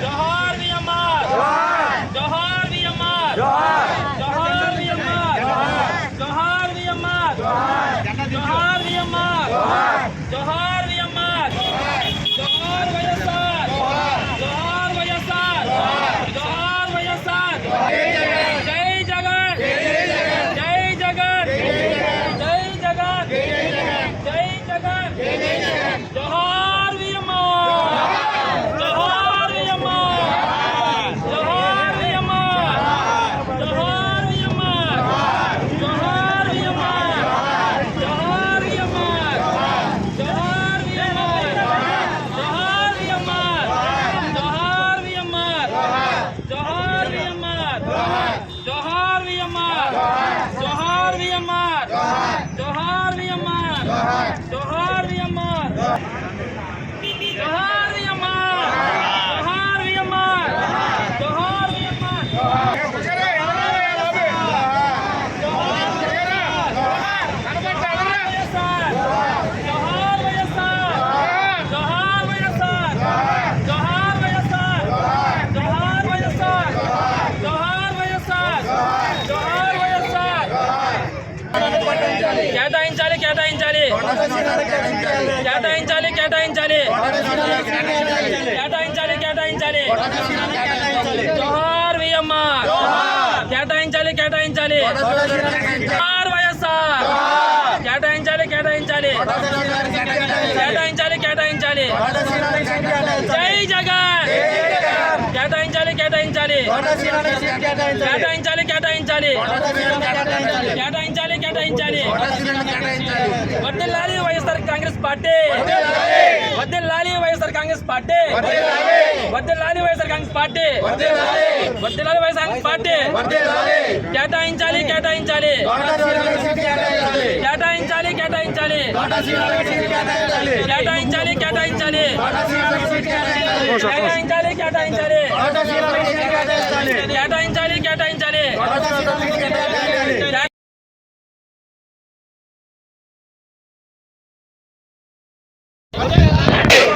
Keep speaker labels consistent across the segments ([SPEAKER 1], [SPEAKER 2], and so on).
[SPEAKER 1] जोहार दी अम्मा जोहार दी अम्मा जोहार दी अम्मा जोहार दी अम्मा जोहार दी अम्मा जोहार కేటాయించాలి కేటాయించాలి కేటాయించాలి జోహార్ విఎంఆర్ కేటాయించాలి కేటాయించాలి జోహార్ వైఎస్ఆర్ కేటాయించాలి కేటాయించాలి కేటాయించాలి కేటాయించాలి జై జగన్ కేటాయించాలి కేటాయించాలి కేటాయించాలి కేటాయించాలి కేటాయించాలి కేటాయించాలి వడ్డెల్లాలి వైఎస్ఆర్ కాంగ్రెస్ పార్టీ. వడ్డెల్లాలి వైఎస్ఆర్ కాంగ్రెస్ పార్టీ. వడ్డెల్లాలి వైఎస్ఆర్ కాంగ్రెస్ పార్టీ. వడ్డెల్లాలి వైఎస్ఆర్ కాంగ్రెస్ పార్టీ. కేటాయించాలి కేటాయించాలి. కేటాయించాలి కేటాయించాలి. కేటాయించాలి కేటాయించాలి. కేటాయించాలి కేటాయించాలి. కేటాయించాలి కేటాయించాలి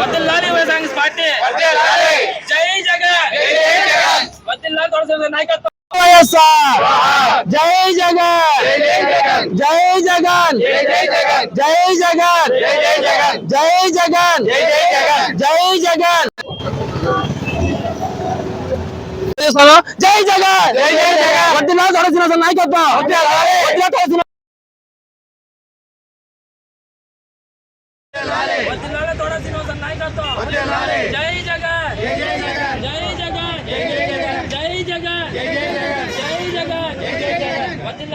[SPEAKER 1] వద్దల్లాలి వైఎస్ఆర్ కాంగ్రెస్ పార్టీ జై జగన్ వద్దల్లాలి తోడసరి నాయకత్వం
[SPEAKER 2] వైఎస్ఆర్ జై జగన్ జై జగన్ జై జగన్ జై జగన్ జై జగన్ జై జగన్ వడ్డీలా తొడసిన నాయకత్వం వడ్డీలా తొడసిన
[SPEAKER 1] వద్దల్లాలి తోడ శ్రీనివాసన్ నాయకత్వం జై జగన్ జై జగన్ జై జగన్ జై జగన్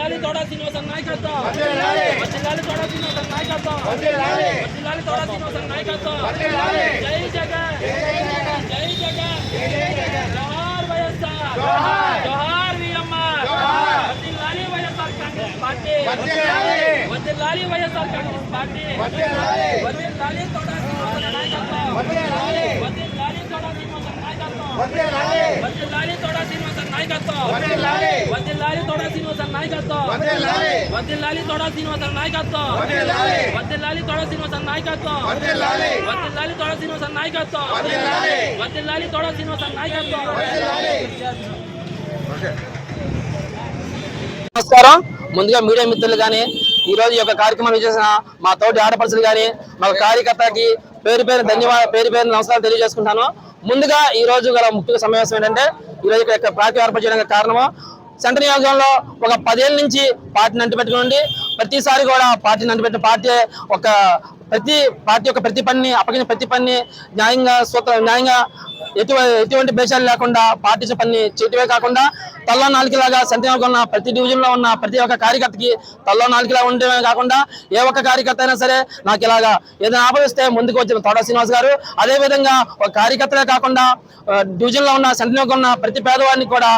[SPEAKER 1] వద్దల్లాలి తోడ శ్రీనివాసన్ నాయకత్వం. వద్దల్లాలి తోడ శ్రీనివాసన్ నాయకత్వం. వద్దల్లాలి తోడ శ్రీనివాసన్ నాయకత్వం. జై జగన్. జై జగన్. జోహార్ వైఎస్ఆర్. జోహార్. VMR వద్దల్లాలి Y S R Congress party. వద్దల్లాలి Y S R Congress party. వద్దల్లాలి తోడ శ్రీనివాసన్ నాయకత్వం వద్దల్లాలి తోడ శ్రీనివాసన్ నాయకత్వం వద్దల్లాలి తోడ శ్రీనివాసన్ నాయకత్వం. వద్దల్లాలి తోడ శ్రీనివాసన్ నాయకత్వం. వద్దల్లాలి తోడ శ్రీనివాసన్ నాయకత్వం. వద్దల్లాలి తోడ శ్రీనివాసన్ నాయకత్వం. వద్దల్లాలి తోడ శ్రీనివాసన్ నాయకత్వం. వద్దల్లాలి తోడ శ్రీనివాసన్ నాయకత్వం.
[SPEAKER 2] నమస్కారం. ముందుగా మీడియా మిత్రులు కానీ ఈ రోజు ఈ యొక్క కార్యక్రమం చేసిన మా తోటి ఆడపడుచులు కానీ మా కార్యకర్తకి పేరు పేరు ధన్యవాద పేరు పేరు నమస్కారాలు తెలియజేసుకుంటాను. ముందుగా ఈ రోజు గల ముఖ్య సమావేశం ఏంటంటే ఈ రోజు ఇక్కడ ప్రాతి ఏర్పాటు చేయడానికి కారణము సెంటర్ నియోజకవర్గంలో ఒక పదేళ్ళ నుంచి పార్టీని అంటిపెట్టుకుని ప్రతిసారి కూడా పార్టీని అంటిపెట్టిన పార్టీ ఒక ప్రతి పార్టీ యొక్క ప్రతి పనిని అప్పగించిన ప్రతి పనిని న్యాయంగా సూత్ర న్యాయంగా ఎటువంటి ఎటువంటి భేషాలు లేకుండా పార్టీ పని చేయటమే కాకుండా తల్ల నాలుగులాగా సెంట్రల్ ఉన్న ప్రతి డివిజన్లో ఉన్న ప్రతి ఒక్క కార్యకర్తకి తల్ల నాలుగులా ఉండటమే కాకుండా ఏ ఒక్క కార్యకర్త అయినా సరే నాకు ఇలాగా ఏదైనా ఆపదిస్తే ముందుకు వచ్చిన తోడా శ్రీనివాస్ గారు. అదేవిధంగా ఒక కార్యకర్తలే కాకుండా డివిజన్లో ఉన్న సెంట్రల్ ఉన్న ప్రతి పేదవాడిని కూడా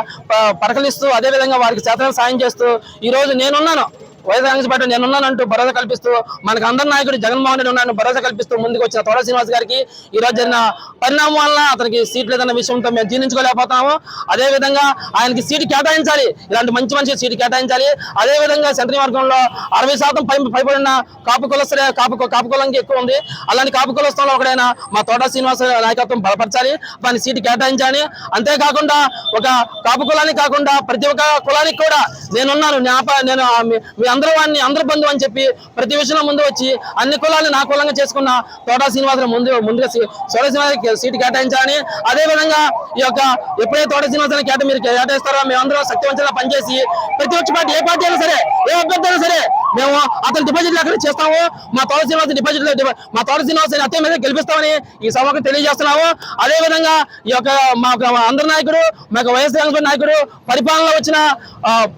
[SPEAKER 2] పరకలిస్తూ అదే విధంగా వారికి శాతం సాయం చేస్తూ ఈ రోజు నేనున్నాను. వైఎస్ఆర్ కాంగ్రెస్ పార్టీ నేను ఉన్నానంటూ భరోసా కల్పిస్తూ మనకు అందరి నాయకుడు జగన్మోహన్ రెడ్డి ఉన్నాను భరోసా కల్పిస్తూ ముందుకు వచ్చిన తోడ శ్రీనివాస్ గారికి ఈ రోజు జరిగిన పరిణామం వల్ల అతనికి సీట్ లేదన్న విషయంతో మేము జీర్ణించుకోలేకపోతున్నాము. అదేవిధంగా ఆయనకి సీటు కేటాయించాలి. ఇలాంటి మంచి మనిషి సీటు కేటాయించాలి. అదే విధంగా సెంట్రల్ వర్గంలో అరవై శాతం పై పైబడిన కాపు కులస్తులే కాపు కాపు కులంకి ఎక్కువ ఉంది. అలాంటి కాపు కులస్థంలో ఒకడైన మా తోట శ్రీనివాస నాయకత్వం బలపరచాలి. దాని సీటు కేటాయించాలి. అంతేకాకుండా ఒక కాపు కులానికి కాకుండా ప్రతి ఒక్క కులానికి కూడా నేనున్నాను. నేను మీ అందరూ వాడిని అందరు బంధువు అని చెప్పి ప్రతి విషయంలో ముందు వచ్చి అన్ని కులాలను నా కులంగా చేసుకున్న తోట శ్రీనివాసరావు ముందు ముందుగా సీ- తోట సీటు కేటాయించాలని అదే విధంగా ఈ యొక్క ఎప్పుడైతే తోట శ్రీనివాసరావు కేట మీరు కేటాయిస్తారో మేమందరం శక్తివంతంగా పనిచేసి ప్రతిపక్ష పార్టీ ఏ పార్టీ అయినా సరే ఏ అభ్యర్థి అయినా సరే మేము అతని డిపాజిట్లు అక్కడ చేస్తాము? మా తోట శ్రీనివాస డిపాజిట్ మా తోట శ్రీనివాస అత్య మీద గెలిపిస్తామని ఈ సభకు తెలియజేస్తున్నాము. అదే విధంగా ఈ యొక్క మా అందరి నాయకుడు మా యొక్క వైఎస్ కాంగ్రెస్ నాయకుడు పరిపాలన వచ్చిన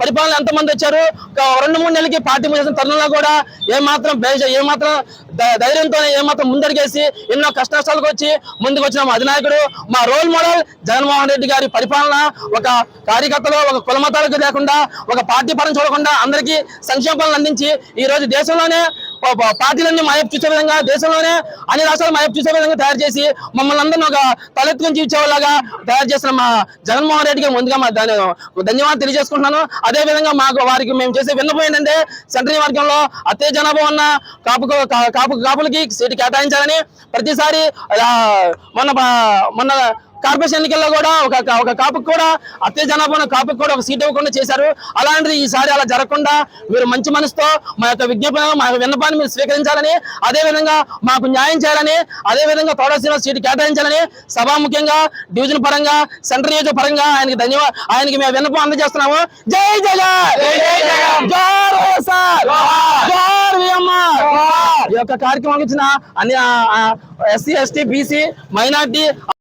[SPEAKER 2] పరిపాలన ఎంతమంది వచ్చారు? రెండు మూడు నెలలకి పార్టీ చేసిన తరుణంలో కూడా ఏమాత్రం మాత్రం ఏ మాత్రం ధైర్యంతోనే ఏమాత్రం ముందడిగేసి ఎన్నో కష్టాలకు వచ్చి ముందుకు వచ్చిన మా అధినాయకుడు మా రోల్ మోడల్ జగన్మోహన్ రెడ్డి గారి పరిపాలన ఒక కార్యకర్తలు ఒక కులమతాలకు లేకుండా ఒక పార్టీ పరం చూడకుండా అందరికీ సంక్షేమాలను అందించి ఈరోజు దేశంలోనే పార్టీలన్నీ మాయపు చూసే విధంగా దేశంలోనే అన్ని రాష్ట్రాలు మాయపు చూసే విధంగా తయారు చేసి మమ్మల్ని అందరినీ ఒక తలెత్తుకుని జీవించేవాళ్ళగా తయారు చేసిన మా జగన్మోహన్ రెడ్డికి ముందుగా మా దాని ధన్యవాదాలు తెలియజేసుకుంటున్నాను. అదే విధంగా మాకు వారికి మేము చేసే విన్నపం ఏంటంటే సెంట్రల్ వర్గంలో అత్తే జనాభా ఉన్న కాపు కా- కాపు కాపులకి సీటు కేటాయించాలని ప్రతిసారి మొన్న మొన్న కార్పొరేషన్ ఎన్నికల్లో కూడా ఒక ఒక కాపుకి కూడా అత్తే జనాభా కాపుకి కూడా ఒక సీట్ ఇవ్వకుండా చేశారు. అలాంటిది ఈసారి అలా జరగకుండా మీరు మంచి మనసుతో మా యొక్క విజ్ఞాపన మా యొక్క విన్నపాన్ని మీరు స్వీకరించాలని అదే విధంగా మాకు న్యాయం చేయాలని అదే విధంగా తోట శ్రీనివాస్ సీటు కేటాయించాలని సభాముఖ్యంగా డివిజన్ పరంగా సెంట్రల్ నియోజక పరంగా ఆయనకి ధన్యవాద ఆయనకి మేము విన్నపం అందజేస్తున్నాము. జై జగన్! ఈ యొక్క కార్యక్రమం ఇచ్చిన అన్ని ఎస్సీ ఎస్టీ బీసీ మైనార్టీ